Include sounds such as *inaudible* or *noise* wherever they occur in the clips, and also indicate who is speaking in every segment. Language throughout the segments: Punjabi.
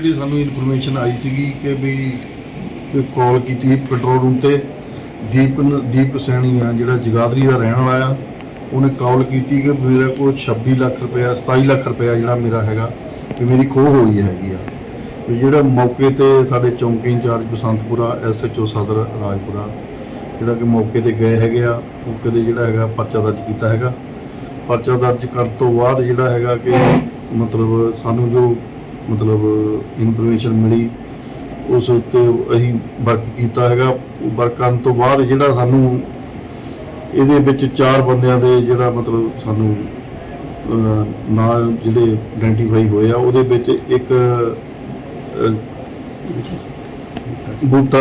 Speaker 1: ਜਿਹੜੀ ਸਾਨੂੰ ਇਨਫੋਰਮੇਸ਼ਨ ਆਈ ਸੀਗੀ ਕਿ ਵੀ ਕਾਲ ਕੀਤੀ ਕੰਟਰੋਲ ਰੂਮ ਤੇ, ਦੀਪ ਦੀਪ ਸੈਣੀ ਆ, ਜਿਹੜਾ ਜਗਾਦਰੀ ਦਾ ਰਹਿਣ ਵਾਲਾ ਆ, ਉਹਨੇ ਕਾਲ ਕੀਤੀ ਕਿ ਮੇਰੇ ਕੋਲ 26 ਲੱਖ ਰੁਪਇਆ 27 ਲੱਖ ਰੁਪਇਆ ਜਿਹੜਾ ਮੇਰਾ ਹੈਗਾ ਕਿ ਮੇਰੀ ਖੋਹ ਹੋਈ ਹੈਗੀ ਆ। ਤੇ ਜਿਹੜਾ ਮੌਕੇ ਤੇ ਸਾਡੇ ਚੌਂਕੀ ਇੰਚਾਰਜ ਬਸੰਤਪੁਰਾ ਐਸਐਚਓ ਸਦਰ ਰਾਜਪੁਰਾ, ਜਿਹੜਾ ਕਿ ਮੌਕੇ ਤੇ ਗਏ ਹੈਗੇ ਆ, ਮੌਕੇ ਤੇ ਜਿਹੜਾ ਹੈਗਾ ਪਰਚਾ ਦਰਜ ਕੀਤਾ ਹੈਗਾ। ਪਰਚਾ ਦਰਜ ਕਰਨ ਤੋਂ ਬਾਅਦ ਜਿਹੜਾ ਹੈਗਾ ਕਿ ਮਤਲਬ ਸਾਨੂੰ ਜੋ ਮਤਲਬ ਇਨਫੋਰਮੇਸ਼ਨ ਮਿਲੀ ਉਸ ਉੱਤੇ ਅਸੀਂ ਵਰਕ ਕੀਤਾ ਹੈਗਾ। ਵਰਕ ਕਰਨ ਤੋਂ ਬਾਅਦ ਜਿਹੜਾ ਸਾਨੂੰ ਇਹਦੇ ਵਿੱਚ ਚਾਰ ਬੰਦਿਆਂ ਦੇ ਜਿਹੜਾ ਮਤਲਬ ਸਾਨੂੰ ਅਹ, ਨਾਂ ਜਿਹੜੇ ਆਇਡੈਂਟੀਫਾਈ ਹੋਏ ਆ ਉਹਦੇ ਵਿੱਚ ਇੱਕ ਬੂਟਾ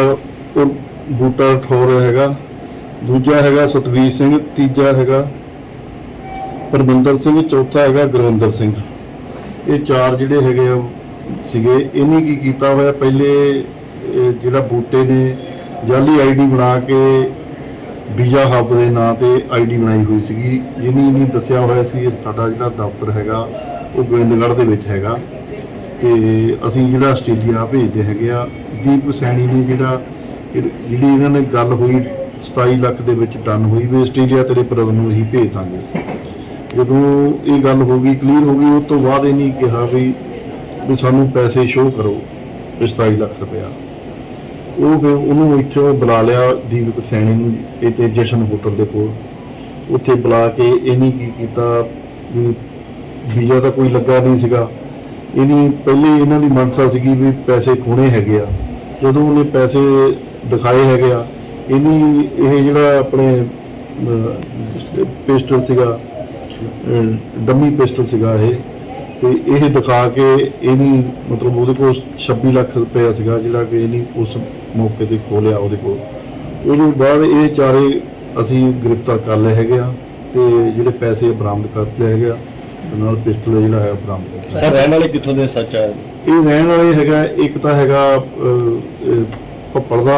Speaker 1: ਉਹ ਬੂਟਾ ਠੋਰ ਹੈਗਾ। ਦੂਜਾ ਹੈਗਾ ਸਤਵੀਰ ਸਿੰਘ ਤੀਜਾ ਹੈਗਾ ਪਰਮਿੰਦਰ ਸਿੰਘ ਚੌਥਾ ਹੈਗਾ ਗੁਰਵਿੰਦਰ ਸਿੰਘ। ਇਹ ਚਾਰ ਜਿਹੜੇ ਹੈਗੇ ਆ, ਸੀਗੇ, ਇਹਨੇ ਕੀ ਕੀਤਾ ਹੋਇਆ? ਪਹਿਲੇ ਜਿਹੜਾ ਬੂਟੇ ਨੇ, ਜਾਲੀ ਆਈਡੀ ਬਣਾ ਕੇ ਵੀਜ਼ਾ ਹੱਬ ਦੇ ਨਾਂ ਤੇ ਆਈਡੀ ਬਣਾਈ ਹੋਈ ਸੀਗੀ। ਜਿਹਨੇ ਇਹਨੇ ਦੱਸਿਆ ਹੋਇਆ ਸੀ ਸਾਡਾ ਜਿਹੜਾ ਦਫ਼ਤਰ ਹੈਗਾ, ਉਹ ਗੋਬਿੰਦਗੜ੍ਹ ਦੇ ਵਿੱਚ ਹੈਗਾ। ਤੇ ਅਸੀਂ ਜਿਹੜਾ ਆਸਟ੍ਰੇਲੀਆ ਭੇਜਦੇ ਹੈਗੇ ਆ। ਦੀਪ ਸੈਣੀ ਨੇ ਜਿਹੜਾ ਜਿਹੜੀ ਇਹਨਾਂ ਨੇ ਗੱਲ ਹੋਈ 27 ਲੱਖ ਦੇ ਵਿੱਚ ਡਨ ਹੋਈ, ਵੀ ਆਸਟ੍ਰੇਲੀਆ ਤੇਰੇ ਬ੍ਰਦਰ ਨੂੰ ਅਸੀਂ ਭੇਜ ਦਾਂਗੇ। ਜਦੋਂ ਇਹ ਗੱਲ ਹੋ ਗਈ ਕਲੀਅਰ ਹੋ ਗਈ, ਉਸ ਤੋਂ ਬਾਅਦ ਇਹ ਨਹੀਂ ਕਿਹਾ ਵੀ ਵੀ ਸਾਨੂੰ ਪੈਸੇ ਸ਼ੋਅ ਕਰੋ, ਵੀ 27 ਲੱਖ ਰੁਪਇਆ। ਉਹ ਫਿਰ ਉਹਨੂੰ ਇੱਥੇ ਬੁਲਾ ਲਿਆ ਦੀਪਕ ਸੈਣੀ ਨੂੰ, ਇਹ ਤੇ ਜਸ਼ਨ ਹੋਟਲ ਦੇ ਕੋਲ। ਉੱਥੇ ਬੁਲਾ ਕੇ ਇਹਨੇ ਕੀ ਕੀਤਾ ਵੀ ਵੀਜ਼ਾ ਤਾਂ ਕੋਈ ਲੱਗਾ ਨਹੀਂ ਸੀਗਾ। ਇਹਨੀ ਪਹਿਲੇ ਇਹਨਾਂ ਦੀ ਮਨਸਾ ਸੀਗੀ ਵੀ ਪੈਸੇ ਖੋਣੇ ਹੈਗੇ ਆ। ਜਦੋਂ ਉਹਨੇ ਪੈਸੇ ਦਿਖਾਏ ਹੈਗੇ ਆ, ਇਹਨੀ ਇਹ ਜਿਹੜਾ ਆਪਣੇ ਪਿਸਟਲ ਸੀਗਾ ਡੰਮੀ ਪਿਸਟਲ ਸੀਗਾ ਇਹ ਤੇ ਇਹ ਦਿਖਾ ਕੇ ਇਹਨੀ ਮਤਲਬ ਉਹਦੇ ਕੋਲ 26 ਲੱਖ ਰੁਪਏ ਸੀਗਾ ਜਿਹੜਾ ਕਿ ਇਹਨੀ ਉਸ ਮੌਕੇ ਤੇ ਖੋਲਿਆ ਉਹਦੇ ਕੋਲ। ਉਹਦੇ ਬਾਅਦ ਇਹ ਚਾਰੇ ਅਸੀਂ ਗ੍ਰਿਫਤਾਰ ਕਰ ਲਏ ਹੈਗੇ ਆ ਤੇ ਜਿਹੜੇ ਪੈਸੇ ਬਰਾਮਦ ਕਰ ਲਏ ਹੈਗੇ ਆ ਨਾਲ ਪਿਸਟਲ ਜਿਹੜਾ ਹੈ ਬਰਾਮਦ ਕਰ ਲਿਆ।
Speaker 2: ਸਰ ਰਹਿਣ ਵਾਲੇ ਕਿੱਥੋਂ ਦੇ ਸੱਚ ਆ?
Speaker 1: ਇਹ ਰਹਿਣ ਵਾਲੇ ਹੈਗਾ ਇੱਕ ਤਾਂ ਹੈਗਾ ਭੱਪੜ ਦਾ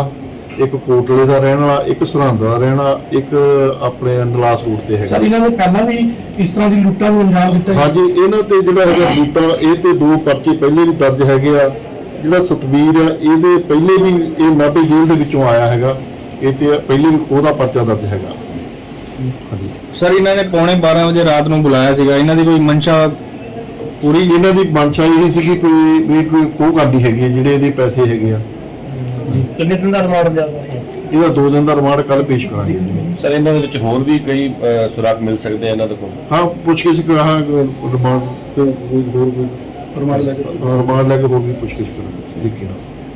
Speaker 1: ਇੱਕ ਕੋਟਲੇ ਦਾ ਰਹਿਣ ਵਾਲਾ ਇੱਕ ਸਰਹੰਦ ਦਾ ਰਹਿਣ ਵਾਲਾ ਇੱਕ ਆਪਣੇ ਨਲਾਸ ਰੂਟ ਤੇ
Speaker 3: ਸਰ
Speaker 1: ਹੈਗਾ
Speaker 3: ਇਹਨਾਂ ਨੇ ਪਹਿਲਾਂ ਵੀ ਇਸ ਤਰ੍ਹਾਂ ਦੀ ਲੁੱਟਾਂ ਨੂੰ ਅੰਜਾਮ ਦਿੱਤਾ ਹੈ
Speaker 1: ਹਾਂਜੀ ਇਹਨਾਂ ਤੇ ਜਿਹੜਾ ਹੈਗਾ *coughs* ਬੂਟਾ ਇਹ ਤੇ ਦੋ ਪਰਚੇ ਪਹਿਲੇ ਵੀ ਦਰਜ ਹੈਗੇ ਆ। ਜਿਹੜਾ ਸਤਵੀਰ ਆ ਇਹਦੇ ਪਹਿਲੇ ਵੀ ਇਹ ਮਾਪੇ ਜੇਲ੍ਹ ਦੇ ਵਿੱਚੋਂ ਆਇਆ ਹੈਗਾ। ਇਹ ਤੇ ਪਹਿਲੇ ਵੀ ਉਹਦਾ ਪਰਚਾ ਦਰਜ ਹੈਗਾ। ਹਾਂਜੀ।
Speaker 4: ਸਰ ਇਹਨਾਂ ਨੇ ਪੌਣੇ 12 ਵਜੇ ਰਾਤ ਨੂੰ ਬੁਲਾਇਆ ਸੀਗਾ। ਇਹਨਾਂ ਦੀ ਕੋਈ ਮਨਸ਼ਾ
Speaker 1: ਪੂਰੀ ਇਹਨਾਂ ਦੀ ਮਨਸ਼ਾ ਇਹ ਸੀ ਕੋਈ ਵੀ ਕੋਈ ਖੋਹ ਕਰਦੀ ਹੈਗੀ ਆ ਜਿਹੜੇ ਇਹਦੇ ਪੈਸੇ ਹੈਗੇ ਆ।
Speaker 3: ਕਿੰਨੇ ਦਿਨ ਦਾ ਰਿਮਾਂਡ ਜਾਂਦਾ ਹੈ
Speaker 1: ਇਹਦਾ ਦੋ ਦਿਨ ਦਾ ਰਿਮਾਂਡ ਕੱਲ ਪੇਸ਼ ਕਰਾਂਗੇ।
Speaker 2: ਸਰ ਇਹਨਾਂ ਦੇ ਵਿੱਚ ਹੋਰ ਵੀ ਕਈ ਅਹ, ਸੁਰਾਗ ਮਿਲ ਸਕਦੇ ਆ ਇਹਨਾਂ ਦੇ ਕੋਲ?
Speaker 1: ਹਾਂ ਪੁੱਛ ਕੇ ਕਹਾ ਰਿਮਾਂਡ ਤੇ ਕੋਈ ਹੋਰ ਕੋਈ
Speaker 3: ਰਿਮਾਂਡ ਲੈ ਕੇ
Speaker 1: ਰਿਮਾਂਡ ਲੈ ਕੇ ਹੋਰ ਵੀ ਪੁੱਛ ਕੇ ਕਰਾਂਗੇ ਲਿਖੀ ਨਾ।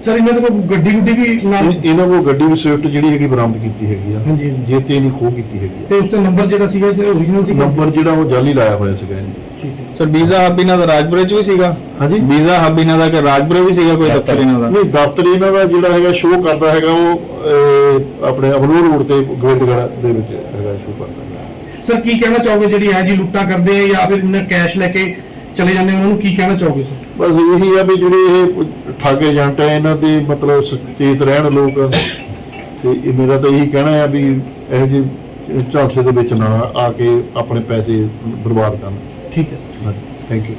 Speaker 3: ਸਰ ਇਹਨਾਂ ਦੇ ਕੋਲ ਗੱਡੀ ਗੁੱਡੀ ਵੀ ਨਾਲ
Speaker 1: ਇਹ- ਇਹਨਾਂ ਕੋਲ ਗੱਡੀ ਵੀ ਸਵਿਫਟ ਜਿਹੜੀ ਹੈਗੀ ਬਰਾਮਦ ਕੀਤੀ ਹੈਗੀ ਆ।
Speaker 3: ਹਾਂਜੀ, ਹਾਂਜੀ।
Speaker 1: ਜੇ ਤੇ ਨਹੀਂ ਖੋਹ ਕੀਤੀ ਹੈਗੀ
Speaker 3: ਤੇ ਉਸ ਤੇ ਨੰਬਰ ਜਿਹੜਾ ਸੀਗਾ ਜਿਹੜਾ ਓਰੀਜਨਲ ਸੀਗਾ?
Speaker 1: ਨੰਬਰ ਜਿਹੜਾ ਉਹ ਜਾਲੀ ਲਾਇਆ ਹੋਇਆ ਸੀਗਾ ਇਹਨੇ।
Speaker 3: ਠੀਕ ਹੈ।
Speaker 4: ਸਰ ਵੀਜ਼ਾ ਹੱਬ ਇਹਨਾਂ ਦਾ ਰਾਜਪੁਰੇ ਚ ਵੀ ਸੀਗਾ?
Speaker 1: ਹਾਂਜੀ।
Speaker 4: ਵੀਜ਼ਾ ਹੱਬ ਇਹਨਾਂ ਦਾ ਕਿ ਰਾਜਪੁਰੇ ਵੀ ਸੀਗਾ ਕੋਈ ਦਫ਼ਤਰ ਇਹਨਾਂ ਦਾ?
Speaker 1: ਨਹੀਂ ਦਫ਼ਤਰ ਇਹਨਾਂ ਦਾ ਜਿਹੜਾ ਹੈਗਾ ਸ਼ੋਅ ਕਰਦਾ ਹੈਗਾ ਉਹ ਆਪਣੇ ਅਬਨੂਰ ਰੋਡ ਤੇ ਗੋਬਿੰਦਗੜ੍ਹ ਦੇ ਵਿੱਚ ਹੈਗਾ ਸ਼ੋਅ ਕਰਦਾ
Speaker 3: ਸਰ ਕੀ ਕਹਿਣਾ ਚਾਹੋਗੇ ਜਿਹੜੀ ਹੈ ਜੀ ਲੁੱਟਾਂ ਕਰਦੇ ਆ ਜਾਂ ਫਿਰ ਇਹਨਾਂ ਕੈਸ਼ ਲੈ ਕੇ ਚਲੇ ਜਾਂਦੇ ਉਹਨਾਂ ਨੂੰ ਕੀ ਕਹਿਣਾ ਚਾਹੋਗੇ ਸਰ
Speaker 1: ਬਸ ਇਹੀ ਆ ਵੀ ਜਿਹੜੇ ਇਹ ਠੱਗ ਏਜੰਟ ਆ ਇਹਨਾਂ ਦੇ ਮਤਲਬ ਸੁਚੇਤ ਰਹਿਣ ਲੋਕ ਤੇ ਇਹ ਮੇਰਾ ਤਾਂ ਇਹੀ ਕਹਿਣਾ ਆ ਵੀ ਇਹੋ ਜਿਹੇ ਝਾਂਸੇ ਦੇ ਵਿੱਚ ਨਾ ਆ ਕੇ ਆਪਣੇ ਪੈਸੇ ਬਰਬਾਦ ਕਰਨ।
Speaker 3: ਠੀਕ ਹੈ।
Speaker 1: Thank you